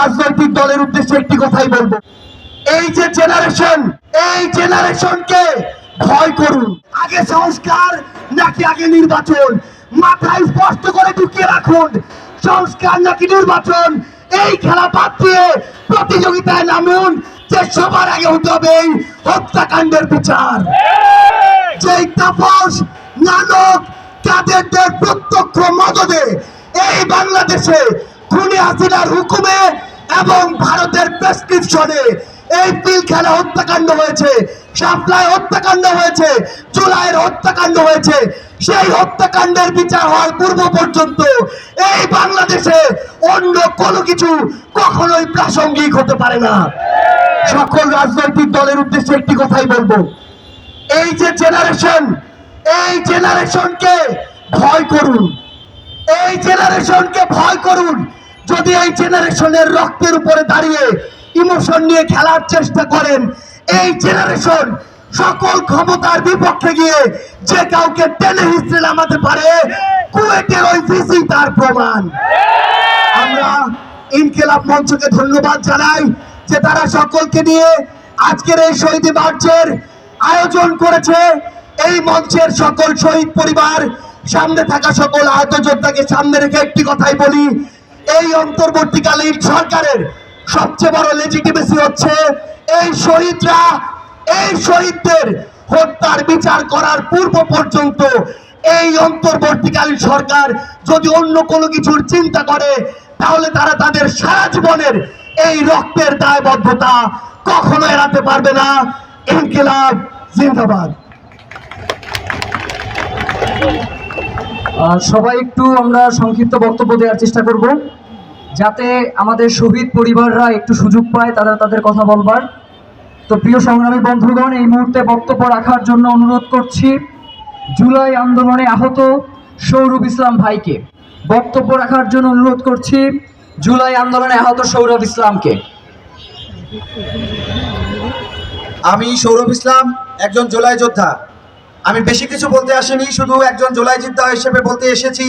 রাজনৈতিক দলের উদ্দেশ্যে একটি কথাই বলব। এই যে জেনারেশন এই জেনারেশনকে ভয় করুন। আগে সংস্কার, নাকি আগে নির্বাচন? মাথায় স্পষ্ট করে ঢুকিয়ে রাখুন, সংস্কার নাকি নির্বাচন? এই খেলা বাদ দিয়ে প্রতিযোগিতায় নামুন, যে সবার আগে হতে হবে হত্যাকাণ্ডের বিচার। যেই তাপস, নানক, কাদেরদের প্রত্যক্ষ মদদে এই বাংলাদেশে খুনি হাসিনার হুকুমে এবং ভারতের প্রেসক্রিপশনে এই পিলখানা হত্যাকাণ্ড হয়েছে সাপ্লাই হত্যাকাণ্ড হয়েছে জুলাইয়ের হত্যাকাণ্ড হয়েছে। সেই হত্যাকাণ্ডের বিচার হওয়ার পূর্ব পর্যন্ত এই বাংলাদেশে অন্য কোনো কিছু কখনোই প্রাসঙ্গিক হতে পারে না। সকল রাজনৈতিক দলের উদ্দেশ্যে একটি কথাই বলব। এই যে জেনারেশন এই জেনারেশনকে ভয় করুন। এই জেনারেশনকে ভয় করুন। যদি এই জেনারেশনের রক্তের উপরে দাঁড়িয়ে ইমোশন নিয়ে খেলার চেষ্টা করেন, এই জেনারেশন সকল ক্ষমতার বিপক্ষে গিয়ে যে কাউকে টেনে হিস্ট্রে নামাতে পারে, কুয়েটের ওই ভিসি তার প্রমাণ। আমরা ইনকেলাব মঞ্চকে ধন্যবাদ জানাই যে তারা সকলকে নিয়ে আজকের এই শহীদ মার্চের আয়োজন করেছে। এই মঞ্চের সকল শহীদ পরিবার, সামনে থাকা সকল আহত যোদ্ধাকে সামনে রেখে একটি কথাই বলি এই অন্তর্বর্তীকালীন সরকারের সবচেয়ে বড় লেজিটিমেসি হচ্ছে এই শহীদরা, এই শহীদদের হত্যার বিচার করার পূর্ব পর্যন্ত এই অন্তর্বর্তীকালীন সরকার যদি অন্য কোনো কিছুর চিন্তা করে, তাহলে তারা তাদের সারা জীবনের এই রক্তের দায়বদ্ধতা কখনো এড়াতে পারবে না। ইনকিলাব, জিন্দাবাদ। সবাই একটু আমরা সংক্ষিপ্ত বক্তব্য দেওয়ার চেষ্টা করব। যাতে আমাদের শহীদ পরিবাররা একটু সুযোগ পায় তারা তাদের কথা বলবার। তো প্রিয় সংগ্রামী বন্ধুগণ, এই মুহূর্তে বক্তব্য রাখার জন্য অনুরোধ করছি, জুলাই আন্দোলনে আহত সৌরভ ইসলাম ভাইকে। বক্তব্য রাখার জন্য অনুরোধ করছি, জুলাই আন্দোলনে আহত সৌরভ ইসলামকে। আমি সৌরভ ইসলাম, একজন জুলাই যোদ্ধা। আমি বেশি কিছু বলতে আসিনি, শুধু একজন জুলাই যোদ্ধা হিসেবে বলতে এসেছি।